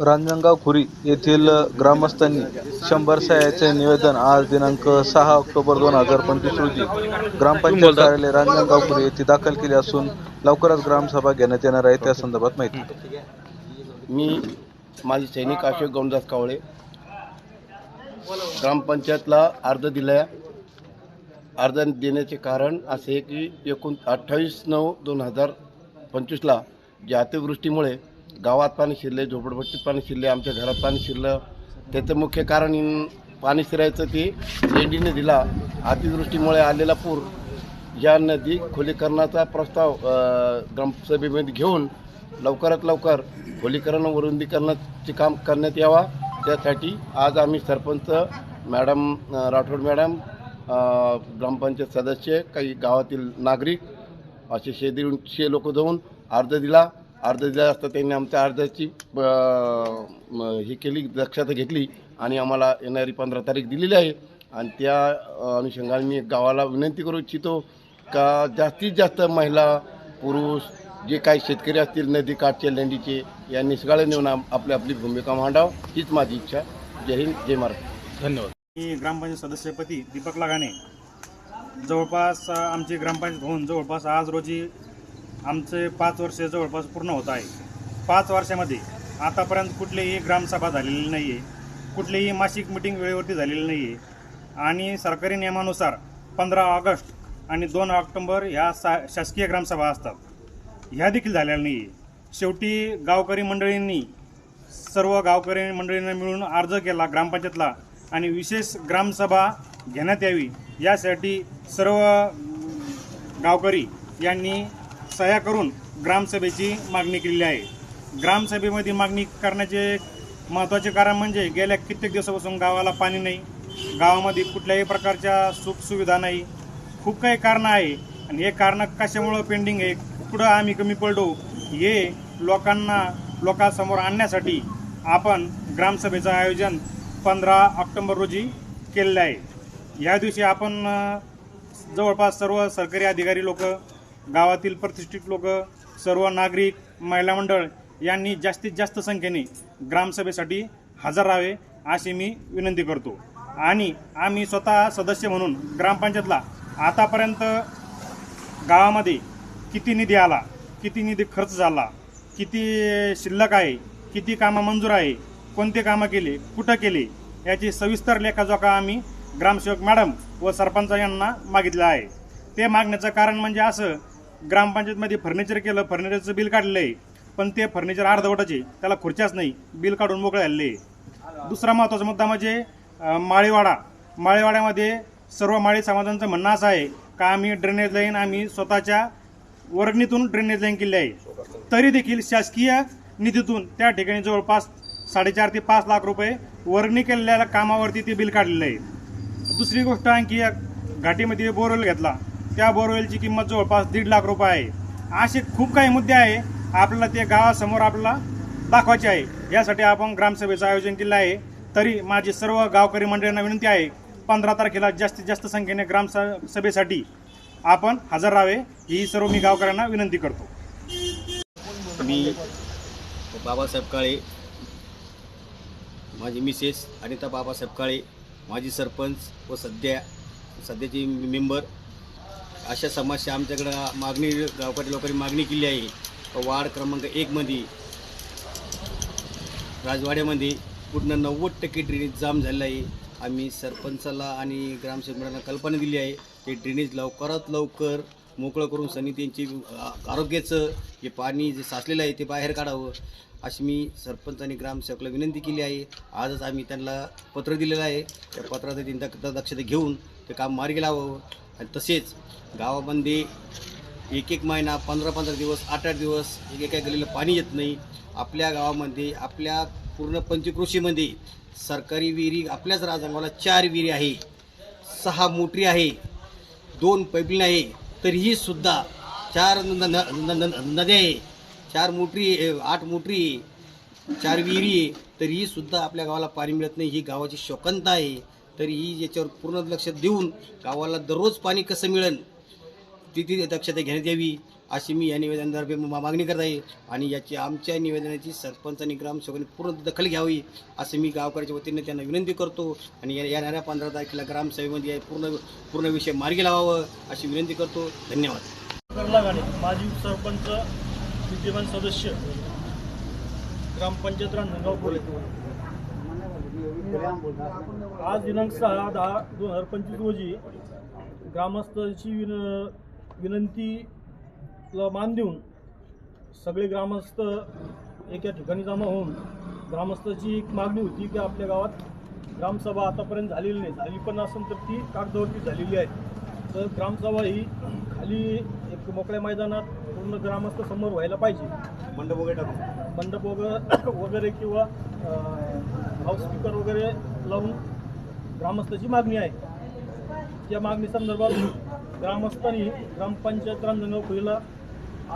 रांजणगाव खुरी येथील ग्रामस्थांनी शंभर सह्याचे निवेदन आज दिनांक सहा ऑक्टोबर दोन हजार पंचवीस रोजी ग्रामपंचायत कार्यालय रांजणगाव खुरी येथे दाखल केले असून लवकरच ग्रामसभा घेण्यात येणार आहे त्या संदर्भात माहिती. मी माझे सैनिक अशोक गौंदास कावळे ग्रामपंचायतला अर्ज दिला अर्ज देण्याचे कारण असे की एकूण अठ्ठावीस नऊ दोन हजार पंचवीसला ज्या अतिवृष्टीमुळे गावात पाणी शिरले झोपडपट्टीत पाणी शिरले आमच्या घरात पाणी शिरलं. त्याचं मुख्य कारण पाणी शिरायचं ते लेंडीने दिला. अतिवृष्टीमुळे आलेला पूर या नदी खोलीकरणाचा प्रस्ताव ग्रामसभेमध्ये घेऊन लवकरात लवकर खोलीकरण व रुंदीकरणाचे काम करण्यात यावा. त्यासाठी आज आम्ही सरपंच मॅडम राठोड मॅडम ग्रामपंचायत सदस्य काही गावातील नागरिक असे शे लोक जाऊन अर्ज दिला. अर्ज दिला असता त्यांनी आमच्या अर्जाची ही केली दक्षता घेतली आणि आम्हाला येणारी पंधरा तारीख दिलेली आहे. आणि त्या अनुषंगाने मी गावाला विनंती करू इच्छितो का जास्तीत जास्त महिला पुरुष जे काही शेतकरी असतील नदी काठचे लेंडीचे यांनी सगळे नेऊन आप- आपली आपली भूमिका मांडावं हीच माझी इच्छा. जय हिंद जय महाराष्ट्र. धन्यवाद. मी ग्रामपंचायत सदस्यपदी दीपक लगाने जवळपास आमची ग्रामपंचायत होऊन जवळपास आज रोजी आमचे पाच वर्ष जवळपास पूर्ण होत आहे. पाच वर्षामध्ये आतापर्यंत कुठलीही ग्रामसभा झालेली नाही आहे कुठलीही मासिक मिटिंग वेळेवरती झालेली नाही आहे आणि सरकारी नियमानुसार पंधरा ऑगस्ट आणि दोन ऑक्टोंबर ह्या सा शासकीय ग्रामसभा असतात. ह्या देखील झालेल्या नाही आहे शेवटी गावकरी मंडळींनी सर्व गावकरी मंडळींना मिळून अर्ज केला ग्रामपंचायतला आणि विशेष ग्रामसभा घेण्यात यावी. यासाठी सर्व गावकरी यांनी सह्या करून ग्रामसभेची मागणी केलेली आहे. ग्रामसभेमध्ये मागणी करण्याचे महत्त्वाचे कारण म्हणजे गेल्या कित्येक दिवसापासून गावाला पाणी नाही. गावामध्ये कुठल्याही प्रकारच्या सुखसुविधा नाही. खूप काही कारणं आहे आणि हे कारणं कशामुळं पेंडिंग आहे कुठं आम्ही कमी पडलो हे लोकांना लोकांसमोर आणण्यासाठी आपण ग्रामसभेचं आयोजन पंधरा ऑक्टोंबर रोजी केलेलं आहे. या दिवशी आपण जवळपास सर्व सरकारी अधिकारी लोक गावातील प्रतिष्ठित लोक सर्व नागरिक महिला मंडळ यांनी जास्तीत जास्त संख्येने ग्रामसभेसाठी हजर राहावे अशी मी विनंती करतो. आणि आम्ही स्वतः सदस्य म्हणून ग्रामपंचायतला आतापर्यंत गावामध्ये किती निधी आला किती निधी खर्च झाला किती शिल्लक आहे किती कामं मंजूर आहे कोणते कामं केले कुठं केले याची सविस्तर लेखाजोखा आम्ही ग्रामसेवक मॅडम व सरपंच यांना मागितलं आहे. ते मागण्याचं कारण म्हणजे असं ग्रामपंचायतमध्ये फर्निचर केलं फर्निचरचं बिल काढलं आहे पण ते फर्निचर अर्धवटाचे त्याला खुर्च्याच नाही बिल काढून मोकळे झालेले आहे. दुसरा महत्त्वाचा मुद्दा म्हणजे माळीवाडा. माळीवाड्यामध्ये सर्व माळी समाजांचं म्हणणं असं आहे का आम्ही ड्रेनेज लाईन आम्ही स्वतःच्या वर्गणीतून ड्रेनेज लाईन केली आहे. तरी देखील शासकीय निधीतून त्या ठिकाणी जवळपास साडेचार ते पाच लाख रुपये वर्गणी केलेल्या कामावरती ते बिल काढलेलं आहे. दुसरी गोष्ट आणखी एक घाटीमध्ये बोरवेल घेतला. त्या बोरवेलची किंमत जवळपास दीड लाख रुपये आहे. असे खूप काही मुद्दे आहे. आपल्याला ते गावासमोर आपल्याला दाखवायचे आहे. यासाठी आपण ग्रामसभेचं आयोजन केलं आहे. तरी माझी सर्व गावकरी मंडळींना विनंती आहे पंधरा तारखेला जास्तीत जास्त संख्येने ग्रामसभेसाठी आपण हजर राहावे ही सर्व मी गावकऱ्यांना विनंती करतो. मी बाबासाहेब काळे माझी मिसेस अनिता बाबासाहेब काळे माजी सरपंच व सध्या सध्याची मेंबर अशा समस्या आमच्याकडं मागणी गावकरी लोकांनी मागणी केली आहे. वार्ड क्रमांक एकमध्ये राजवाड्यामध्ये पूर्ण नव्वद टक्के ड्रेनेज जाम झालेलं आहे. आम्ही सरपंचाला आणि ग्रामसेवकांना कल्पना दिली आहे ते ड्रेनेज लवकरात लवकर मोकळं करून सनी आरोग्याचं जे पाणी जे साचलेलं आहे ते बाहेर काढावं. अशी मी सरपंच आणि ग्रामसेवकाला विनंती केली आहे. आजच आम्ही त्यांना पत्र दिलेलं आहे. त्या पत्राचं त्यांनी दक्षता घेऊन ते काम मार्गी लावावं. आणि तसेच गावामध्ये एक एक महिना पंधरा पंधरा दिवस आठ आठ दिवस एक एका गलीला पाणी येत नाही. आपल्या गावामध्ये आपल्या पूर्ण पंचकृषीमध्ये सरकारी विहिरी आपल्याच राजंगावाला चार विहिरी आहे. सहा मोटरी आहे. दोन पैपलीन आहे. तरीही सुद्धा चार न- न- न- नद्या आहे. चार मोटरी आठ मोटरी आहे, चार विहिरी आहे. तरीही सुद्धा आपल्या गावाला पाणी मिळत नाही. ही गावाची शोकंता आहे. तरी ही याच्यावर पूर्ण लक्ष देऊन गावाला दररोज पाणी कसं मिळेल ती ती दक्षता घेण्यात यावी अशी मी या निवेदनातर्फे मा- मागणी करत आहे. आणि याची आमच्या निवेदनाची सरपंच आणि ग्रामसेवकांनी पूर्ण दखल घ्यावी असे मी गावकऱ्याच्या वतीने त्यांना विनंती करतो. आणि या- येणाऱ्या पंधरा तारखेला ग्रामसभेमध्ये पूर्ण पूर्ण विषय मार्गी लावावं अशी विनंती करतो. धन्यवाद. माजी सरपंच विद्यमान सदस्य ग्रामपंचायत रांजणगाव पुणे आज दिनांक सहा दहा दोन हजार पंचवीस रोजी ग्रामस्थांची विन विनंतीला मान देऊन सगळे ग्रामस्थ एका ठिकाणी जमा होऊन ग्रामस्थाची एक मागणी होती की आपल्या गावात ग्रामसभा आतापर्यंत झालेली नाही. झाली पण असेल तर ती कागदावरती झालेली आहे. तर ग्रामसभा ही खाली एक मोकळ्या मैदानात पूर्ण ग्रामस्थ समोर व्हायला पाहिजे. मंडप वगैरे मंडप वगैरे वगैरे किंवा लाऊडस्पीकर वगैरे लावून ग्रामस्थाची मागणी आहे. त्या मागणी संदर्भात ग्रामस्थांनी ग्रामपंचायत रांजणगाव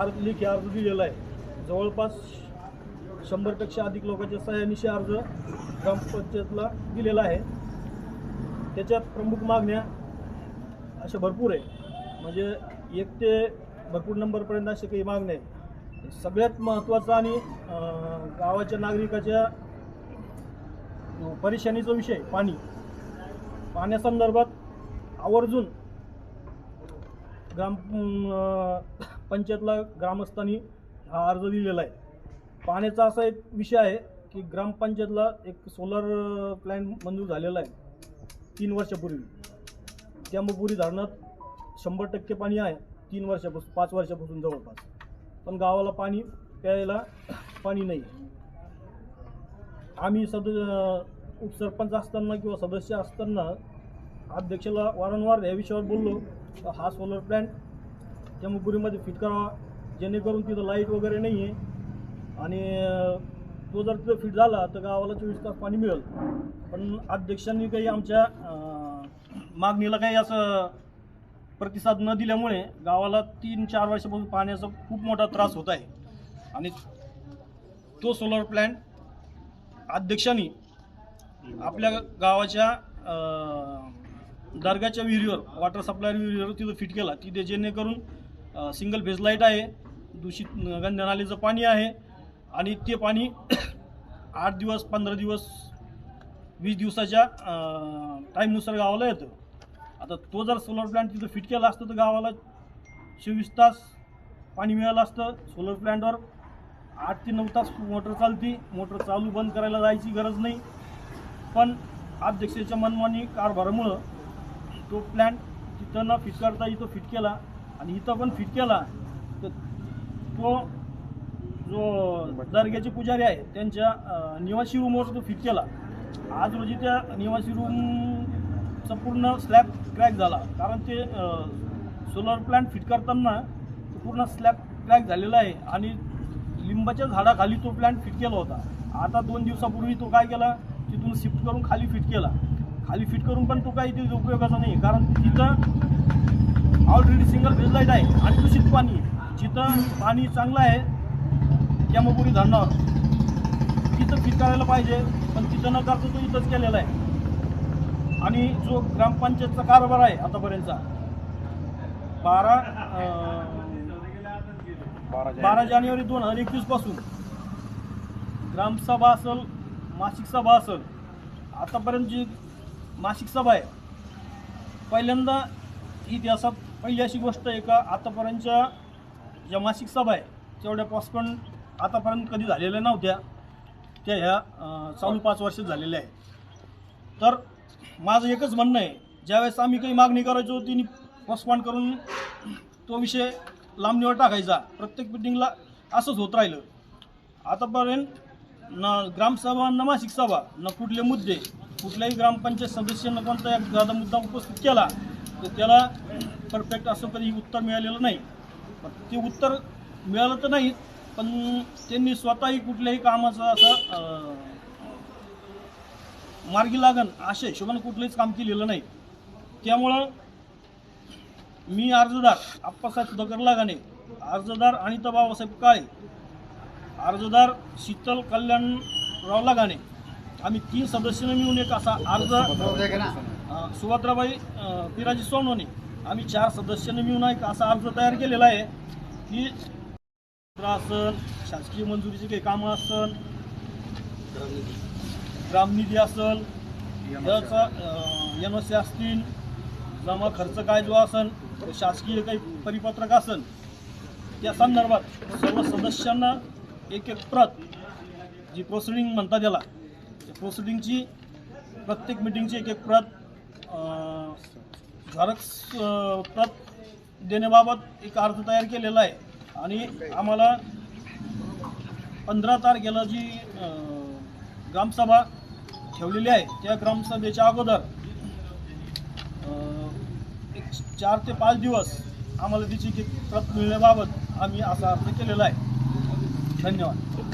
अर्ज लेखी अर्ज दिलेला आहे. जवळपास शंभरपेक्षा अधिक लोकांच्या सह्यानिशी अर्ज ग्रामपंचायतला दिलेला आहे. त्याच्यात प्रमुख मागण्या अशा भरपूर आहे. म्हणजे एक ते भरपूर नंबरपर्यंत असे काही मागण्या आहे सगळ्यात महत्त्वाचं आणि गावाच्या नागरिकाच्या परेशानीचा विषय पाणी. पाण्यासंदर्भात आवर्जून ग्राम पंचायतला ग्रामस्थांनी हा अर्ज दिलेला आहे. पाण्याचा असा एक विषय आहे की ग्रामपंचायतला एक सोलर प्लॅन मंजूर झालेला आहे तीन वर्षापूर्वी. त्यामुपुरी धरणात शंभर टक्के पाणी आहे तीन वर्षापासून पाच वर्षापासून जवळपास. पण गावाला पाणी प्यायला पाणी नाही. आम्ही सद उपसरपंच असताना किंवा सदस्य असताना अध्यक्षाला वारंवार या विषयावर बोललो. तर हा सोलर प्लॅन्ट जम्मूपुरीमध्ये फिट करावा जेणेकरून तिथं लाइट वगैरे नाही आहे आणि तो जर तिथं फिट झाला तर गावाला चोवीस तास पाणी मिळेल. पण अध्यक्षांनी काही आमच्या मागणीला काही असं प्रतिसाद न दिल्यामुळे गावाला तीन चार वर्षापासून पाण्याचा खूप मोठा त्रास होत आहे. आणि तो सोलर प्लॅन्ट अध्यक्षांनी आपल्या गावाच्या दर्गाच्या विहिरीवर वॉटर सप्लाय विहिरीवर तिथं फिट केला. तिथे जेणेकरून सिंगल फेज लाइट आहे दूषित गंगा नालीचं पाणी आहे आणि ते पाणी आठ दिवस पंधरा दिवस वीस दिवसाच्या टाईमनुसार गावाला येतं. आता तो जर सोलर प्लॅन्ट तिथं फिट केला असतं तर गावाला चोवीस तास पाणी मिळालं असतं. सोलर प्लॅन्टवर आठ ते नऊ तास मोटर चालते. मोटर चालू बंद करायला जायची गरज नाही. पण अध्यक्षाच्या मनमानी कारभारामुळं तो प्लॅन तिथं न फिट करता इथं फिट केला. आणि इथं पण फिट केला. तर तो जो दर्ग्याचे पुजारी आहे त्यांच्या निवासी रूमवर तो फिट केला. आज रोजी त्या निवासी रूमचा पूर्ण स्लॅब क्रॅक झाला. कारण ते सोलर प्लॅन्ट फिट करताना तो पूर्ण स्लॅब क्रॅक झालेला आहे. आणि लिंबाच्या झाडाखाली तो प्लॅन फिट केला होता. आता दोन दिवसापूर्वी तो काय केला? तिथून शिफ्ट करून खाली फिट केला. खाली फिट करून पण तो काही तिथे उपयोगाचा नाही. कारण तिथं ऑलरेडी सिंगल फेज लाइट आहे. आणि दूषित पाणी जिथं पाणी चांगलं आहे यमपुरी धरणावर. तिथं फिट करायला पाहिजे पण तिथं न करता तो इथंच केलेला आहे. आणि जो ग्रामपंचायतचा कारभार आहे आतापर्यंतचा बारा बारा जानेवारी. दोन हजार एकवीसपासून. ग्रामसभा असेल मासिक सभा असेल आतापर्यंत जी मासिक सभा आहे पहिल्यांदा इतिहासात पहिली अशी गोष्ट आहे का आतापर्यंतच्या ज्या मासिक सभा आहे तेवढ्या पोस्टपोन आतापर्यंत कधी झालेल्या नव्हत्या त्या ह्या चालू पाच वर्षात झालेल्या आहे तर माझं एकच म्हणणं आहे ज्यावेळेस आम्ही काही मागणी करायचो तिने पोस्टपोन करून तो विषय लांबणीवर टाकायचा. प्रत्येक मिटिंगला असंच होत राहिलं. आतापर्यंत ना ग्रामसभा ना मासिक सभा न कुठले मुद्दे कुठल्याही ग्रामपंचायत सदस्यांना कोणता एखादा मुद्दा उपस्थित केला तर त्याला परफेक्ट असं कधी उत्तर मिळालेलं नाही. ते उत्तर मिळालं तर नाही पण त्यांनी स्वतःही कुठल्याही कामाचं असं मार्गी लागन अशा हिशोबाने कुठलंच काम केलेलं नाही. त्यामुळं मी अर्जदार आप्पासाहेब सुधाकर लागाने अर्जदार अनिता बाबासाहेब काळे. अर्जदार शीतल कल्याणराव लागाने आम्ही तीन सदस्यांनी मिळून एक असा अर्ज सुभद्राबाई पिराजी सोनवणे. आम्ही चार सदस्यांनी मिळून एक असा अर्ज तयार केलेला आहे की असन शासकीय मंजुरीची काही कामं असन ग्रामनिधी असल याचा एन ओ सी असतील जमा खर्च काय जो असन शासकीय काही परिपत्रक असन त्या संदर्भात सर्व सदस्यांना एक एक प्रत जी प्रोसिडिंग म्हणतात त्याला त्या प्रोसिडिंगची प्रत्येक मिटिंगची एक एक प्रत झॉरक्स प्रत देण्याबाबत एक अर्ज तयार केलेला आहे. आणि आम्हाला पंधरा तारखेला जी ग्रामसभा ठेवलेली आहे त्या ग्रामसभेच्या अगोदर एक चार ते पाच दिवस आम्हाला तिची प्रत मिळण्याबाबत आम्ही असा अर्ज केलेला आहे. धन्यवाद.